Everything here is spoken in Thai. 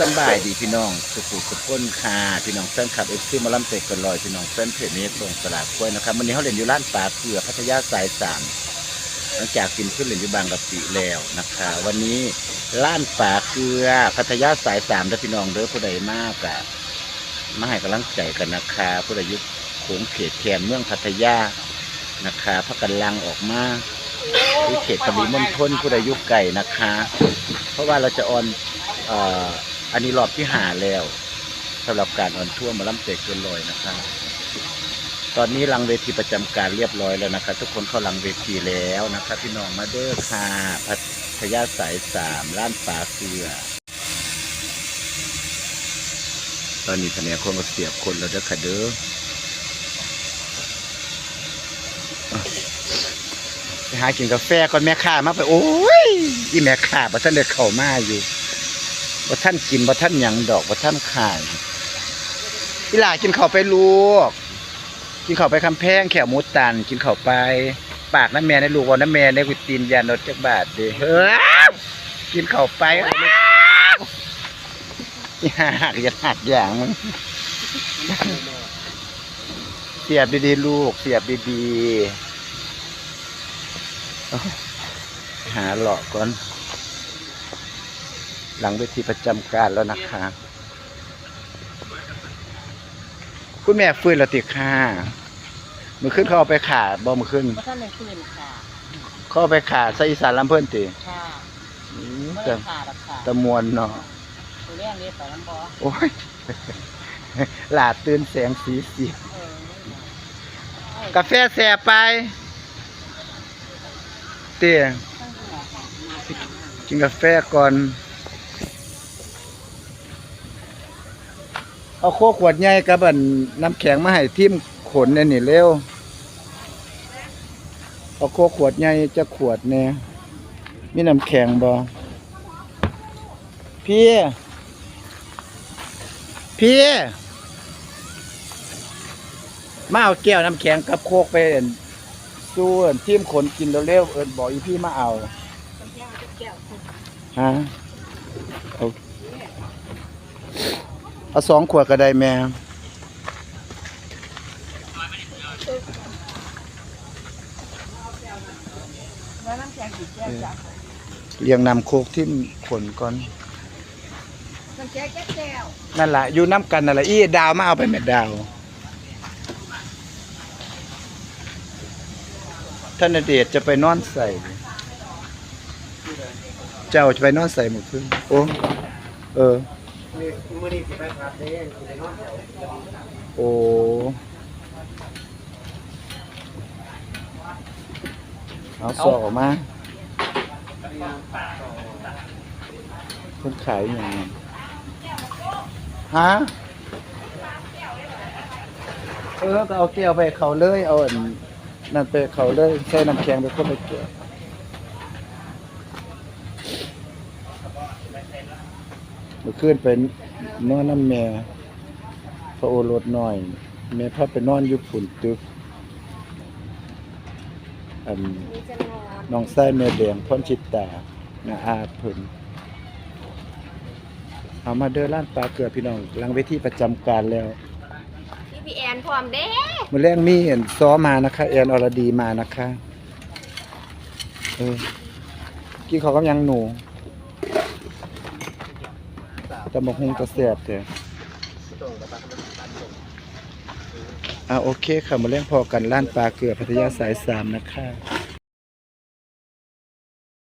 สบายดีพี่น้องสุขุสุขคนค่ะพี่น้องแฟนคลับเอฟซีมาล่ำเตกันลอยพี่น้องแฟนเพจนี้ส่งสลากกล้วยนะครับวันนี้เขาเล่นอยู่ร้านปลาเกลือพัทยาสายสามหลังจากกินขึ้นเล่นอยู่บางกะปิแล้วนะคะ วันนี้ร้านปลาเกลือพัทยาสายสามเด้อพี่น้องเด้อผู้ใดมากอะมาให้กำลังใจกันนะคะผู้ใดยุคโขงเขตแคนเมืองพัทยานะคะพักกันลังออกมาที่เขตปริมณฑลผู้ใดยุคไก่นะคะ เพราะว่าเราจะออนเอ่อ อันนี้รอบที่หาแล้วสำหรับการออนทั่วร์มาล่ำเตะเกินลอยนะคะตอนนี้ลังเวทีประจำการเรียบร้อยแล้วนะคะทุกคนเข้าลังเวทีแล้วนะคะพี่น้องมาเด้อค่ะพัทยาสายสามร้านปลาเกลือตอนนี้คะแนนคนมาเสียบคนแล้วเด้อค่ะเด้อไปหากินกาแฟก่อนแม่ค้ามาไป โอ้ยอีแม่ค้าบ่ท่านเดินเข้ามาอยู่ บ่ท่านกินบ่ท่านหยังดอกบ่ท่านขายอีหล่ากินข้าวไปลูก กินข้าวไปคำแพงแขวหมูตัน กินข้าวไปปากน้ำแม่ในลูกว่าน้ำแม่ในกุตีนยานรถจักบาทเด้เฮ้ยกินข้าวไปอย่าหักอย่าหักอย่างมึงเสียบดีๆลูก เสียบดีๆหาหลอกก่อน หลังเวทีประจำการแล้วนะคะ คุณแม่ฟื้นแล้วติค่ะมือขึ้นเขาเอาไปขาบ่มือขึ้นเพราะท่านในคืนค่ะเขาเอาไปขาใส่อีสานลำเพิ่นติค่ะอืมไม่แต่ได้ขาดหรอกค่ะตะมวนเนาะตัวเรื่องนี้ไปน้ำบอโอ้ย หลาดตื่นแสงสีเสียงเออกาแฟแสบไป เตี้ยกินกาแฟก่อน เอาโคกขวดใหญ่กับอันน้ำแข็งมาให้ทิมขนเนี่ยนี่เร็วเอาโคกขวดใหญ่จะขวดเนี่ยมีน้ำแข็งบ่พี่พี่มาเอาแก้วน้ำแข็งกับโคกไปเอิ้นสู้เอิ้นทิมขนกินเร็วๆเอินบอกอีพี่มาเอาฮะเอา เอาสองขวดก็ได้แม่แล้วน้ำแข็งกี่แก้วจ้ะเรียงนำโคกที่ขนก่อนน้ำแข็งแก้แก้วนั่นแหละอยู่น้ำกันนั่นแหละอีดาวมาเอาไปแม่ดาว ท่านณเดชน์จะไปนอนใส่ เจ้าจะไปนอนใส่หมดพึ่งโอ้เออ มือนี้สิไปพักเด้สิไปนอนแถวโอ้เอาสอกออกมาเพิ่นขายอย่างไงฮะเออก็เอาแก้วไปเขาเลย เอาอันนั่นไปเขาเลยใส่น้ำแข็งไปคนไปแก้ว มื่อคืนเป็นนอนน้ำแม่พระโอรสน้อยแม่พาไปนอนอยู่ฝุ่นตึกอันน้องไส้แม่แดงพ่นชิตตานาอาเพิ่นเอามาเดินร้านปลาเกลือพี่น้องหลังเวทีประจำการแล้วพี่พีแอนพร้อมเด้มื่อแรกมีเห็นซ้อมานะคะแอนอรดีมานะคะเออกี่เขาวก็ยังหนู จะมาหุงกระเสียบเถอะอ่าโอเคค่ะมาเลี้ยงพอกันล้านปลาเกลือพัทยาสายสามนะคะ